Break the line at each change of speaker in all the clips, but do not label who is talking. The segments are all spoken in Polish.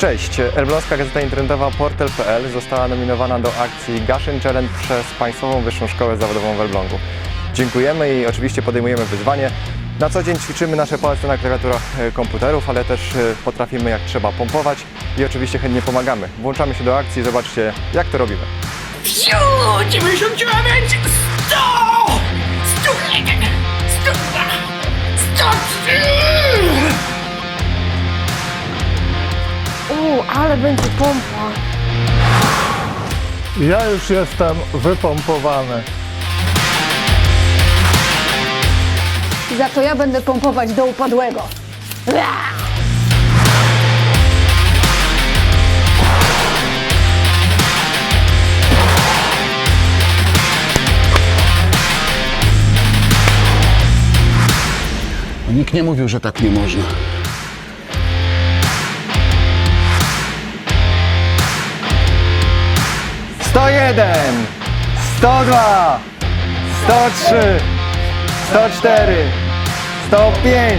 Cześć, Elbląska Gazeta Internetowa Portal.pl została nominowana do akcji Gaszyn Challenge przez Państwową Wyższą Szkołę Zawodową w Elblągu. Dziękujemy i oczywiście podejmujemy wyzwanie. Na co dzień ćwiczymy nasze palce na klawiaturach e, komputerów, ale też e, potrafimy jak trzeba pompować i oczywiście chętnie pomagamy. Włączamy się do akcji, zobaczcie jak to robimy.
Wsiu! 99! 100!
Ale będzie pompa.
Ja już jestem wypompowany.
Za to ja będę pompować do upadłego. Ua!
Nikt nie mówił, że tak nie można.
101, 102, 103, 104, 105,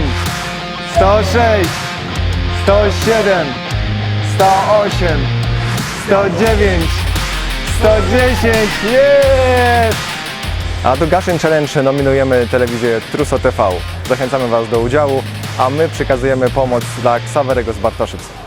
106, 107, 108, 109, 110, jest! A do Gaszyn Challenge nominujemy telewizję Truso TV. Zachęcamy Was do udziału, a my przekazujemy pomoc dla Ksawerego z Bartoszyc.